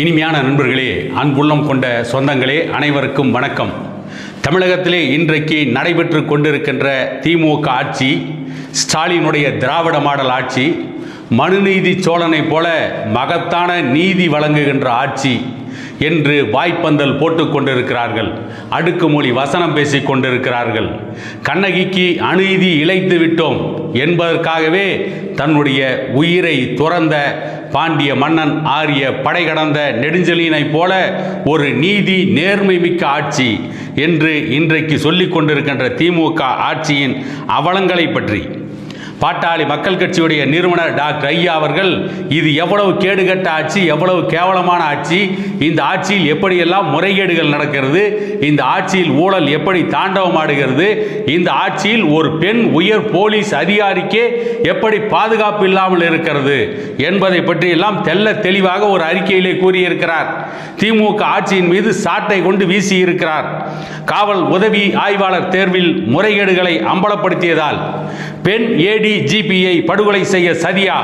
இனிமையான நண்பர்களே அன்புள்ளம் கொண்ட சொந்தங்களே அனைவருக்கும் வணக்கம். தமிழகத்திலே இன்றைக்கு நடைபெற்று கொண்டிருக்கின்ற திமுக ஆட்சி ஸ்டாலினுடைய திராவிட மாடல் ஆட்சி மனுநீதி சோழனைப் போல மகத்தான நீதி வழங்குகின்ற ஆட்சி. என்று வாய்ப்பந்தல் போட்டுக் கொண்டிருக்கிறார்கள். அடுக்குமொழி வசனம் பேசிக் கொண்டிருக்கிறார்கள். கண்ணகிக்கு அநீதி இழைத்து விட்டோம் என்பதற்காகவே தன்னுடைய உயிரை துறந்த பாண்டிய மன்னன் ஆரிய படை கடந்த நெடுஞ்செலியினைப் போல ஒரு நீதி நேர்மை மிக்க ஆட்சி என்று இன்றைக்கு சொல்லிக் கொண்டிருக்கின்ற திமுக ஆட்சியின் அவலங்களை பற்றி. பாட்டாளி மக்கள் கட்சியுடைய நிறுவனர் டாக்டர் ஐயா அவர்கள் இது எவ்வளவு கேடுகட்ட ஆட்சி எவ்வளவு கேவலமான ஆட்சி இந்த ஆட்சியில் எப்படியெல்லாம் முறைகேடுகள் நடக்கிறது இந்த ஆட்சியில் ஊழல் எப்படி தாண்டவமாடுகிறது இந்த ஆட்சியில் ஒரு பெண் உயர் போலீஸ் அதிகாரிக்கே எப்படி பாதுகாப்பு இல்லாமல் இருக்கிறது என்பதை பற்றியெல்லாம் தெல்ல தெளிவாக ஒரு அறிக்கையிலே கூறியிருக்கிறார். திமுக ஆட்சியின் மீது சாட்டை கொண்டு வீசியிருக்கிறார். காவல் உதவி ஆய்வாளர் தேர்வில் முறைகேடுகளை அம்பலப்படுத்தியதால் பெண் ஏடி ஜிபியை படுகொலை செய்ய சதியா?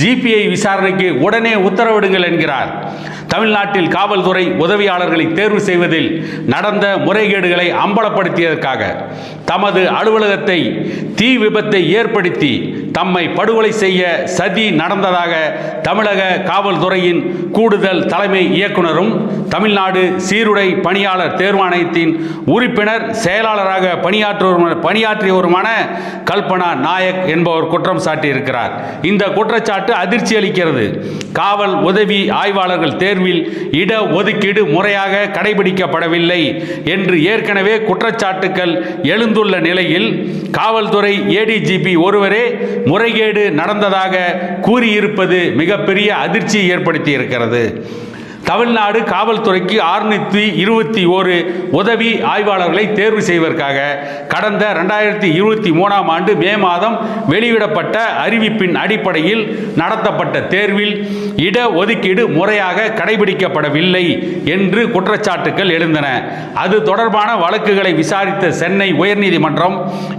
ஜிபிஐ விசாரணைக்கு உடனே உத்தரவிடுங்கள் என்கிறார். தமிழ்நாட்டில் காவல்துறை உதவியாளர்களை தேர்வு செய்வதில் நடந்த முறைகேடுகளை அம்பலப்படுத்தியதற்காக தமது அலுவலகத்தை தீ விபத்தை ஏற்படுத்தி தம்மை படுகொலை செய்ய சதி நடந்ததாக தமிழக காவல்துறையின் கூடுதல் தலைமை இயக்குனரும் தமிழ்நாடு சீருடை பணியாளர் தேர்வாணையத்தின் உறுப்பினர் செயலாளராக பணியாற்றுவருமான பணியாற்றியவருமான கல்பனா நாயக் என்பவர் குற்றம் சாட்டியிருக்கிறார். இந்த குற்றச்சாட்டு அதிர்ச்சி அளிக்கிறது. காவல் உதவி ஆய்வாளர்கள் தேர்வில் இட ஒதுக்கீடு முறையாக கடைபிடிக்கப்படவில்லை என்று ஏற்கனவே குற்றச்சாட்டுக்கள் எழுந்து எழுந்துள்ள நிலையில் காவல்துறை ஏடிஜிபி ஒருவரே முறைகேடு நடந்ததாக கூறியிருப்பது மிகப்பெரிய அதிர்ச்சியை ஏற்படுத்தியிருக்கிறது. தமிழ்நாடு காவல்துறைக்கு அறுநூற்றி இருபத்தி ஓரு உதவி ஆய்வாளர்களை தேர்வு செய்வதற்காக கடந்த ரெண்டாயிரத்தி இருபத்தி மூணாம் ஆண்டு மே மாதம் வெளியிடப்பட்ட அறிவிப்பின் அடிப்படையில் நடத்தப்பட்ட தேர்வில் இட ஒதுக்கீடு முறையாக கடைபிடிக்கப்படவில்லை என்று குற்றச்சாட்டுகள் எழுந்தன. அது தொடர்பான வழக்குகளை விசாரித்த சென்னை உயர்நீதிமன்றம்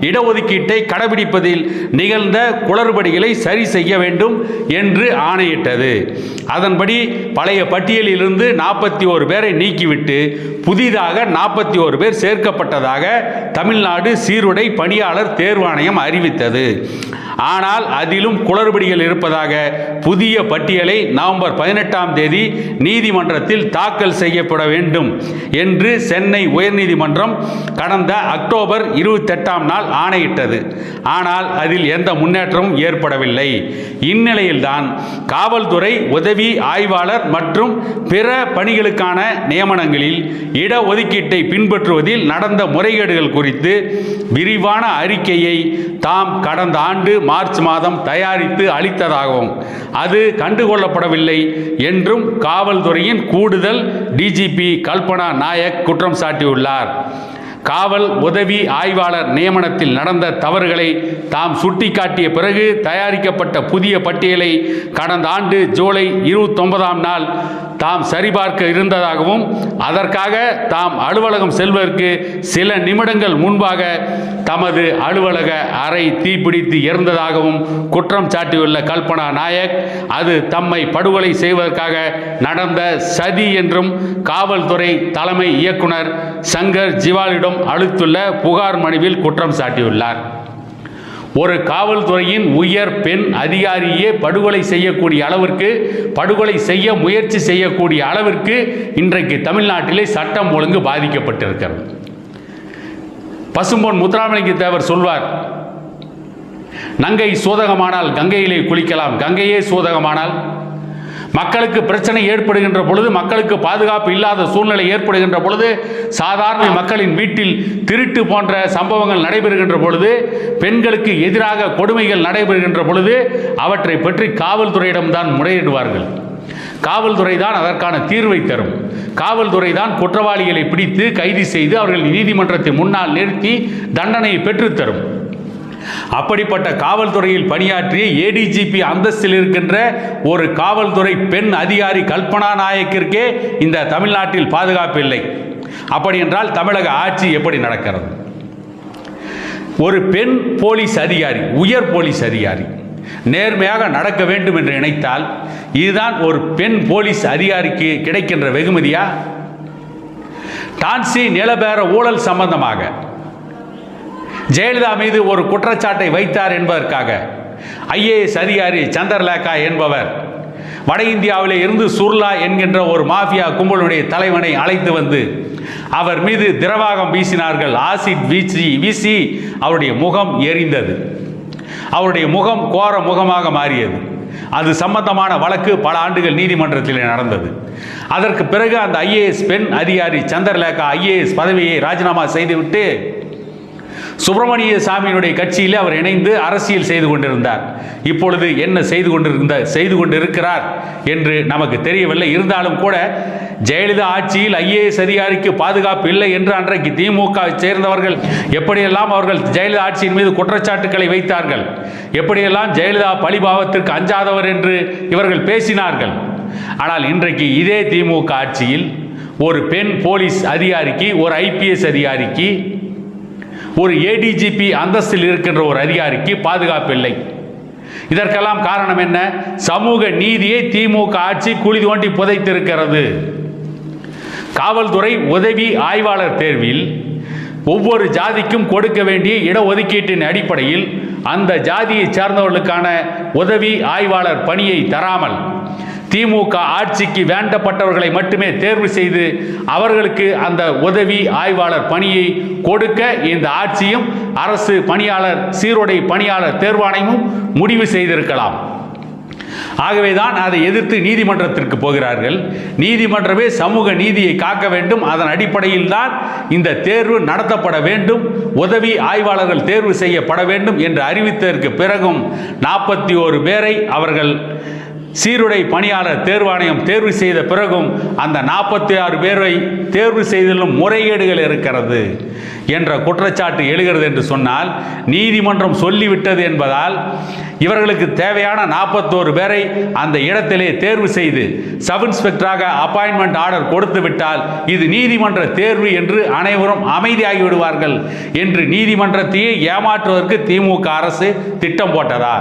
இடஒதுக்கீட்டை கடைபிடிப்பதில் நிகழ்ந்த குளறுபடிகளை சரி செய்ய வேண்டும் என்று ஆணையிட்டது. அதன்படி பழைய பட்டியலில் பட்டியலிலிருந்து நாற்பத்தி ஓரு பேரை நீக்கிவிட்டு புதிதாக நாற்பத்தி ஓரு பேர் சேர்க்கப்பட்டதாக தமிழ்நாடு சீருடை பணியாளர் தேர்வாணையம் அறிவித்தது. ஆனால் அதிலும் குளறுபடிகள் இருப்பதாக புதிய பட்டியலை நவம்பர் பதினெட்டாம் தேதி நீதிமன்றத்தில் தாக்கல் செய்யப்பட வேண்டும் என்று சென்னை உயர்நீதிமன்றம் கடந்த அக்டோபர் இருபத்தெட்டாம் நாள் ஆணையிட்டது. ஆனால் அதில் எந்த முன்னேற்றமும் ஏற்படவில்லை. இந்நிலையில்தான் காவல்துறை உதவி ஆய்வாளர் மற்றும் பிற பணிகளுக்கான நியமனங்களில் இடஒதுக்கீட்டை பின்பற்றுவதில் நடந்த முறைகேடுகள் குறித்து விரிவான அறிக்கையை தாம் கடந்த ஆண்டு மார்ச் மாதம் தயாரித்து அளித்ததாகவும் அது கண்டுகொள்ளப்படவில்லை என்றும் காவல்துறையின் கூடுதல் டிஜிபி கல்பனா நாயக் குற்றம் சாட்டியுள்ளார். காவல் உதவி ஆய்வாளர் நியமனத்தில் நடந்த தவறுகளை தாம் சுட்டிக்காட்டிய பிறகு தயாரிக்கப்பட்ட புதிய பட்டியலை கடந்த ஆண்டு ஜூலை இருபத்தொன்பதாம் நாள் தாம் சரிபார்க்க இருந்ததாகவும் அதற்காக தாம் அலுவலகம் செல்வதற்கு சில நிமிடங்கள் முன்பாக தமது அலுவலக அறை தீப்பிடித்து இறந்ததாகவும் குற்றம் சாட்டியுள்ள கல்பனா நாயக் அது தம்மை படுகொலை செய்வதற்காக நடந்த சதி என்றும் காவல்துறை தலைமை இயக்குனர் சங்கர் ஜிவாலிடம் அளித்துள்ள புகார் மனுவில் குற்றம் சாட்டியுள்ளார். ஒரு காவல்துறையின் உயர் பெண் அதிகாரியே படுகொலை செய்யக்கூடிய அளவிற்கு படுகொலை செய்ய முயற்சி செய்யக்கூடிய அளவிற்கு இன்றைக்கு தமிழ்நாட்டிலே சட்டம் ஒழுங்கு பாதிக்கப்பட்டிருக்கிறது. பசும்பொன் முத்துராமலிங்க தேவர் சொல்வார் நங்கை சூதகமானால் கங்கையிலே குளிக்கலாம் கங்கையே சூதகமானால் மக்களுக்கு பிரச்சனை ஏற்படுகின்ற பொழுது மக்களுக்கு பாதுகாப்பு இல்லாத சூழ்நிலை ஏற்படுகின்ற பொழுது சாதாரண மக்களின் வீட்டில் திருட்டு போன்ற சம்பவங்கள் நடைபெறுகின்ற பொழுது பெண்களுக்கு எதிராக கொடுமைகள் நடைபெறுகின்ற பொழுது அவற்றை பற்றி காவல்துறையிடம்தான் முறையிடுவார்கள். காவல்துறை தான் அதற்கான தீர்வை தரும். காவல்துறை தான் குற்றவாளிகளை பிடித்து கைது செய்து அவர்கள் நீதிமன்றத்தை முன்னால் நிறுத்தி தண்டனையை பெற்றுத்தரும் அப்படிப்பட்ட காவல்துறையில் பணியாற்றிய ஏடிஜிபி அந்தஸ்தில் இருக்கின்ற ஒரு காவல்துறை பெண் அதிகாரி கல்பனா நாயக்கிற்கே இந்த தமிழ்நாட்டில் பாதுகாப்பு இல்லை. அப்படி என்றால் தமிழக ஆட்சி எப்படி நடக்கிறது? ஒரு பெண் போலீஸ் அதிகாரி உயர் போலீஸ் அதிகாரி நேர்மையாக நடக்க வேண்டும் என்று நினைத்தால் இதுதான் ஒரு பெண் போலீஸ் அதிகாரிக்கு கிடைக்கின்ற வெகுமதியா? டான்சி நிலபேர ஊழல் சம்பந்தமாக ஜெயலலிதா மீது ஒரு குற்றச்சாட்டை வைத்தார் என்பதற்காக ஐஏஎஸ் அதிகாரி சந்திரலேகா என்பவர் வட இந்தியாவிலே இருந்து சுர்லா என்கின்ற ஒரு மாஃபியா கும்பலுடைய தலைவனை அழைத்து வந்து அவர் மீது திரவாகம் வீசினார்கள். ஆசிட் வீசி வீசி அவருடைய முகம் எரிந்தது. அவருடைய முகம் கோர முகமாக மாறியது. அது சம்பந்தமான வழக்கு பல ஆண்டுகள் நீதிமன்றத்தில் நடந்தது. அதற்கு பிறகு அந்த ஐஏஎஸ் பெண் அதிகாரி சந்திரலேகா ஐஏஎஸ் பதவியை ராஜினாமா செய்துவிட்டு சுப்பிரமணிய சாமியினுடைய கட்சியில் அவர் இணைந்து அரசியல் செய்து கொண்டிருந்தார். இப்பொழுது என்ன செய்து கொண்டிருந்த செய்து கொண்டிருக்கிறார் என்று நமக்கு தெரியவில்லை. இருந்தாலும் கூட ஜெயலலிதா ஆட்சியில் ஐஏஎஸ் அதிகாரிக்கு பாதுகாப்பு இல்லை என்று அன்றைக்கு திமுக சேர்ந்தவர்கள் எப்படியெல்லாம் அவர்கள் ஜெயலலிதா ஆட்சியின் மீது குற்றச்சாட்டுக்களை வைத்தார்கள்? எப்படியெல்லாம் ஜெயலலிதா பழிபாவத்திற்கு அஞ்சாதவர் என்று இவர்கள் பேசினார்கள்? ஆனால் இன்றைக்கு இதே திமுக ஆட்சியில் ஒரு பெண் போலீஸ் அதிகாரிக்கு ஒரு ஐபிஎஸ் அதிகாரிக்கு ஒரு ஏடிஜிபி அந்தஸ்தில் இருக்கின்ற ஒரு அதிகாரிக்கு பாதுகாப்பு இல்லை. இதற்கெல்லாம் காரணம் என்ன? சமூக நீதியை திமுக ஆட்சி குழி தோண்டி புதைத்திருக்கிறது. காவல்துறை உதவி ஆய்வாளர் தேர்வில் ஒவ்வொரு ஜாதிக்கும் கொடுக்க வேண்டிய இடஒதுக்கீட்டின் அடிப்படையில் அந்த ஜாதியை சார்ந்தவர்களுக்கான உதவி ஆய்வாளர் பணியை தராமல் திமுக ஆட்சிக்கு வேண்டப்பட்டவர்களை மட்டுமே தேர்வு செய்து அவர்களுக்கு அந்த உதவி ஆய்வாளர் பணியை கொடுக்க இந்த ஆட்சியும் அரசு பணியாளர் சீருடை பணியாளர் தேர்வாணையமும் முடிவு செய்திருக்கலாம். ஆகவேதான் அதை எதிர்த்து நீதிமன்றத்திற்கு போகிறார்கள். நீதிமன்றமே சமூக நீதியை காக்க வேண்டும். அதன் அடிப்படையில் தான் இந்த தேர்வு நடத்தப்பட வேண்டும். உதவி ஆய்வாளர்கள் தேர்வு செய்யப்பட வேண்டும் என்று அறிவித்ததற்கு பிறகும் நாற்பத்தி ஓரு பேரை அவர்கள் சீருடை பணியாளர் தேர்வாணையம் தேர்வு செய்த பிறகும் அந்த நாற்பத்தி ஆறு பேரை தேர்வு செய்ததிலும் முறைகேடுகள் இருக்கிறது என்ற குற்றச்சாட்டு எழுகிறது என்று சொன்னால் நீதிமன்றம் சொல்லிவிட்டது என்பதால் இவர்களுக்கு தேவையான நாற்பத்தோரு பேரை அந்த இடத்திலே தேர்வு செய்து சப் இன்ஸ்பெக்டராக அப்பாயின்மெண்ட் ஆர்டர் கொடுத்து விட்டால் இது நீதிமன்ற தேர்வு என்று அனைவரும் அமைதியாகி விடுவார்கள் என்று நீதிமன்றத்தையே ஏமாற்றுவதற்கு திமுக அரசு திட்டம் போட்டதா?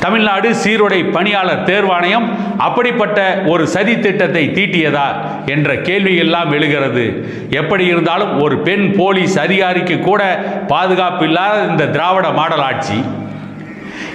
தமிழ்நாடு சீருடை பணியாளர் தேர்வாணையம் அப்படிப்பட்ட ஒரு சதி திட்டத்தை தீட்டியதா என்ற கேள்வி எல்லாம் எழுகிறது. எப்படி இருந்தாலும் ஒரு பெண் போலீஸ் அதிகாரிக்கு கூட பாதுகாப்பு இல்லாத இந்த திராவிட மாடல் ஆட்சி.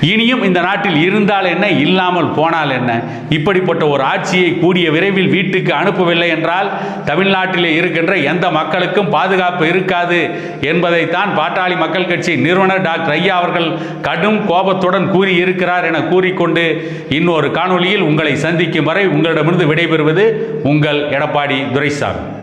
இனியும் இந்த நாட்டில் இருந்தால் என்ன இல்லாமல் போனால் என்ன? இப்படிப்பட்ட ஒரு ஆட்சியை கூடிய விரைவில் வீட்டுக்கு அனுப்பவில்லை என்றால் தமிழ்நாட்டிலே இருக்கின்ற எந்த மக்களுக்கும் பாதுகாப்பு இருக்காது என்பதைத்தான் பாட்டாளி மக்கள் கட்சி நிறுவனர் டாக்டர் ஐயா அவர்கள் கடும் கோபத்துடன் கூறியிருக்கிறார் என கூறிக்கொண்டு இன்னொரு காணொளியில் உங்களை சந்திக்கும் வரை உங்களிடமிருந்து விடைபெறுவது உங்கள் எடப்பாடி துரைசாமி.